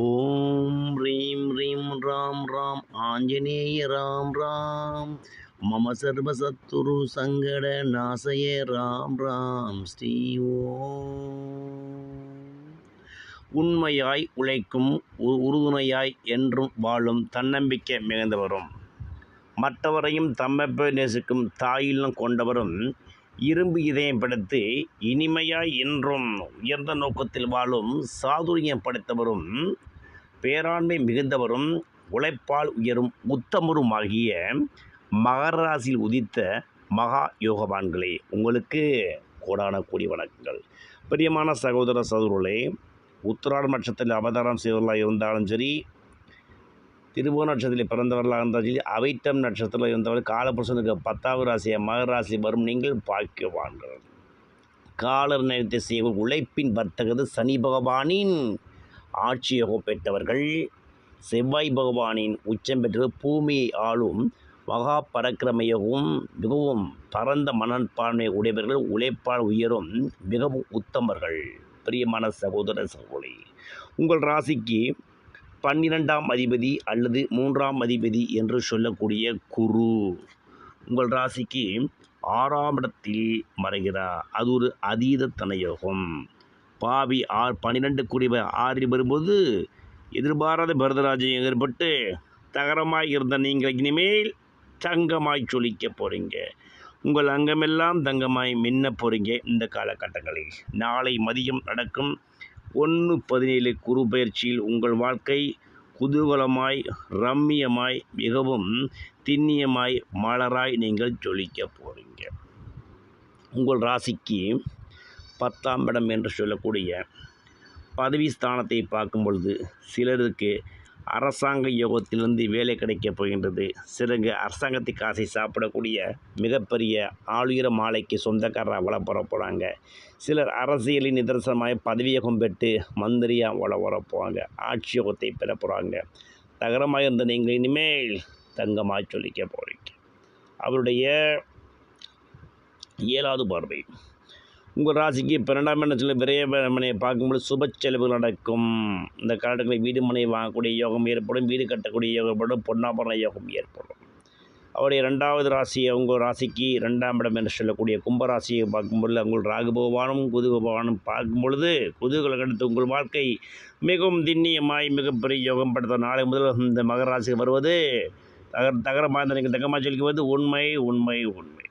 ஓம் ரீம் ரீம் ராம் ராம் ஆஞ்சநேய ராம் ராம். மம சர்வ சத்துரு சங்கட நாசய ராம் ராம். ஸ்ரீ உண்மையாய் உழைக்கும் உ- உறுதுணையாய் என்றும் வாழும் தன்னம்பிக்கை மிகுந்தவரும். மற்றவரையும் தம்மைப்ப நேசிக்கும் தாயிலும் கொண்டவரும் இரும்பு இதயம் படைத்து இனிமையாய் என்றும் உயர்ந்த நோக்கத்தில் வாழும் சாதுரியம் படைத்தவரும் பேராண்மை மிகுந்தவரும் உழைப்பால் உயரும் உத்தமருமாகிய மகர ராசியில் உதித்த மகா யோகவான்களே உங்களுக்கு கோடான கோடி வணக்கங்கள். பிரியமான சகோதர சகோதரர்களே உத்திராட நட்சத்திரத்தில் அவதாரம் செய்வர்களாக இருந்தாலும் சரி திருவோண நட்சத்திரத்தில் பிறந்தவர்களாக இருந்தாலும் சரி அவைட்டம் நட்சத்திரத்தில் இருந்தவர்கள் காலபுருஷனுக்கு பத்தாவது ராசியை மகர ராசி வரும் நீங்கள் பாக்கியவான்கள். காலர் நேரத்தை செய்ய உழைப்பின் வர்த்தகது சனி பகவானின் ஆட்சி யோகம் பெற்றவர்கள் செவ்வாய் பகவானின் உச்சம் பெற்று பூமியை ஆளும் மகா பரக்கிரமையவும் மிகவும் பரந்த மனப்பான்மை உடையவர்கள் உழைப்பால் உயரும் மிகவும் உத்தமர்கள். பிரியமான சகோதர சகோதரி உங்கள் ராசிக்கு பன்னிரெண்டாம் அதிபதி அல்லது மூன்றாம் அதிபதி என்று சொல்லக்கூடிய குரு உங்கள் ராசிக்கு ஆறாம் இடத்தில் மறைகிறார். அது ஒரு அதீத தனயோகம். பாவி ஆறு பன்னிரெண்டு குடிவ ஆறி வரும்போது எதிர்பாராத பரதராஜ்யம் ஏற்பட்டு தகரமாய் இருந்த நீங்கள் இனிமேல் தங்கமாய் சொலிக்க போகிறீங்க உங்கள் அங்கமெல்லாம் தங்கமாய் மின்ன போகிறீங்க இந்த காலகட்டங்களில். நாளை மதியம் நடக்கும் ஒன்று பதினேழு குரு பயிற்சியில் உங்கள் வாழ்க்கை குதூகலமாய் ரம்மியமாய் மிகவும் திண்ணியமாய் மலராய் நீங்கள் ஜொலிக்க போகிறீங்க உங்கள் ராசிக்கு பத்தாம் இடம் என்று சொல்லக்கூடிய பதவி ஸ்தானத்தை பார்க்கும் பொழுது சிலருக்கு அரசாங்க யோகத்திலிருந்து வேலை கிடைக்கப் போகின்றது. சிலருக்கு அரசாங்கத்தை காசை சாப்பிடக்கூடிய மிகப்பெரிய ஆளுயர மாலைக்கு சொந்தக்காரராக வள போகிறாங்க சிலர் அரசியலின் நிதர்சனமாக பதவியோகம் பெற்று மந்திரியாக வள வர போவாங்க ஆட்சி யோகத்தை பெற போகிறாங்க தகரமாக இருந்த நீங்கள் இனிமேல் தங்கமாக சொல்லிக்க போகிறீங்க அவருடைய ஏழாவது பார்வை. உங்கள் ராசிக்கு பன்னெண்டாம் இடத்தில் விரையமனையை பார்க்கும்போது சுப செலவுகள் நடக்கும். இந்த காலகட்டங்களில் வீடு மனை வாங்கக்கூடிய யோகம் ஏற்படும் வீடு கட்டக்கூடிய யோகம் ஏற்படும் பொன்னாபரண யோகம் ஏற்படும். அவருடைய ரெண்டாவது ராசி உங்கள் ராசிக்கு ரெண்டாம் இடம் என்று சொல்லக்கூடிய கும்பராசியை பார்க்கும்பொழுது உங்கள் ராகு பகவானும் குது பகவானும் பார்க்கும் பொழுது குதூகலம் உங்கள் வாழ்க்கை மிகவும் திண்ணியமாய் மிகப்பெரிய யோகம் படுத்த நாளை முதல் இந்த மகராசிக்கு வருவது. தகர தகர நீங்கள் தங்கமாக சொல்லிக்குவது உண்மை உண்மை உண்மை.